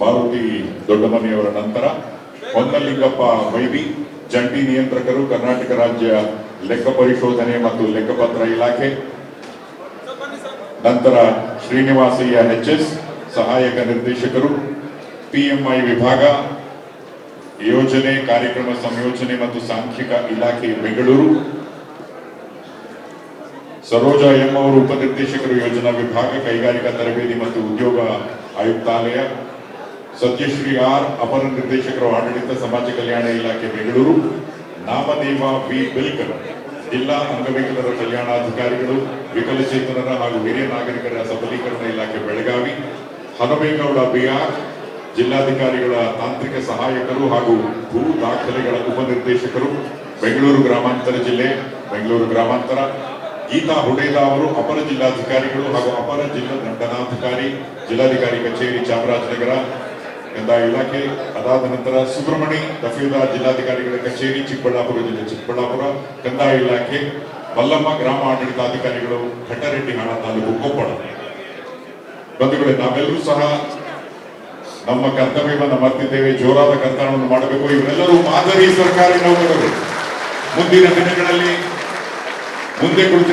ಮಾರುತಿ ದೊಡ್ಡಮನೆಯವರ ನಂತರ ಹೊನ್ನಲಿಂಗಪ್ಪ ವೈವಿ, ಜಂಟಿ ನಿಯಂತ್ರಕರು, ಕರ್ನಾಟಕ ರಾಜ್ಯ ಲೆಕ್ಕ ಪರಿಶೋಧನೆ ಮತ್ತು ಲೆಕ್ಕಪತ್ರ ಇಲಾಖೆ. ನಂತರ ಶ್ರೀನಿವಾಸಯ್ಯ ಎಸ್ ಸಹಾಯಕ ನಿರ್ದೇಶಕರು ಪಿಎಂಐ ವಿಭಾಗ, ಯೋಜನೆ, ಕಾರ್ಯಕ್ರಮ ಸಂಯೋಜನೆ ಮತ್ತು ಸಾಂಖ್ಯಿಕ ಇಲಾಖೆ ಬೆಂಗಳೂರು. ಸರೋಜ ಎಂ ಅವರು ಉಪನಿರ್ದೇಶಕರು ಯೋಜನಾ ವಿಭಾಗ, ಕೈಗಾರಿಕಾ ತರಬೇತಿ ಮತ್ತು ಉದ್ಯೋಗ ಆಯುಕ್ತಾಲಯ. ಸತ್ಯಶ್ರೀ ಆರ್ ಅಪರ ನಿರ್ದೇಶಕರು ಆಡಳಿತ ಸಮಾಜ ಕಲ್ಯಾಣ ಇಲಾಖೆ ಬೆಂಗಳೂರು. ನಾಮದೇವ ವಿ. ಬಿಲ್ಕರ್, ಜಿಲ್ಲಾ ಅಂಗವಿಕಲರ ಕಲ್ಯಾಣಾಧಿಕಾರಿಗಳು, ವಿಕಲಚೇತನರ ಹಾಗೂ ಹಿರಿಯ ನಾಗರಿಕರ ಸಬಲೀಕರಣ ಇಲಾಖೆ ಬೆಳಗಾವಿ. ಹನುಮೇಗೌಡ ಬಿಆರ್, ಜಿಲ್ಲಾಧಿಕಾರಿಗಳ ತಾಂತ್ರಿಕ ಸಹಾಯಕರು ಹಾಗೂ ಭೂ ದಾಖಲೆಗಳ ಉಪನಿರ್ದೇಶಕರು, ಬೆಂಗಳೂರು ಗ್ರಾಮಾಂತರ ಜಿಲ್ಲೆ, ಬೆಂಗಳೂರು ಗ್ರಾಮಾಂತರ. ಗೀತಾ ಹುಡೇದ ಅವರು ಅಪರ ಜಿಲ್ಲಾಧಿಕಾರಿಗಳು ಹಾಗೂ ಅಪರ ಜಿಲ್ಲಾ ದಂಡನಾಧಿಕಾರಿ, ಜಿಲ್ಲಾಧಿಕಾರಿ ಕಚೇರಿ ಚಾಮರಾಜನಗರ. ಕಂದಾಯ ಇಲಾಖೆ, ಅದಾದ ನಂತರ ಸುಬ್ರಹ್ಮಣಿ ತಹಸೀಲ್ದಾರ್ ಜಿಲ್ಲಾಧಿಕಾರಿಗಳ ಕಚೇರಿ, ಚಿಕ್ಕಬಳ್ಳಾಪುರ ಜಿಲ್ಲೆ ಚಿಕ್ಕಬಳ್ಳಾಪುರ, ಕಂದಾಯ ಇಲಾಖೆ, ಮಲ್ಲಮ್ಮ ಗ್ರಾಮ ಆಡಳಿತಾಧಿಕಾರಿಗಳು ಘಟ್ಟರೆಡ್ಡಿ ಹಾಣ ತಾಲೂಕು ಕೊಪ್ಪಳ. ಬಂಧುಗಳೇ, ನಾವೆಲ್ಲರೂ ಸಹ ನಮ್ಮ ಕರ್ತವ್ಯವನ್ನು ಮರ್ತಿದ್ದೇವೆ, ಜೋರಾದ ಕರ್ತವ್ಯವನ್ನು ಮಾಡಬೇಕು. ಇವರೆಲ್ಲರೂ ಮಾದರಿ ಸರ್ಕಾರಿ ನೌಕರರು. ಮುಂದಿನ ದಿನಗಳಲ್ಲಿ ಮುಂದೆ ಕುಳಿತು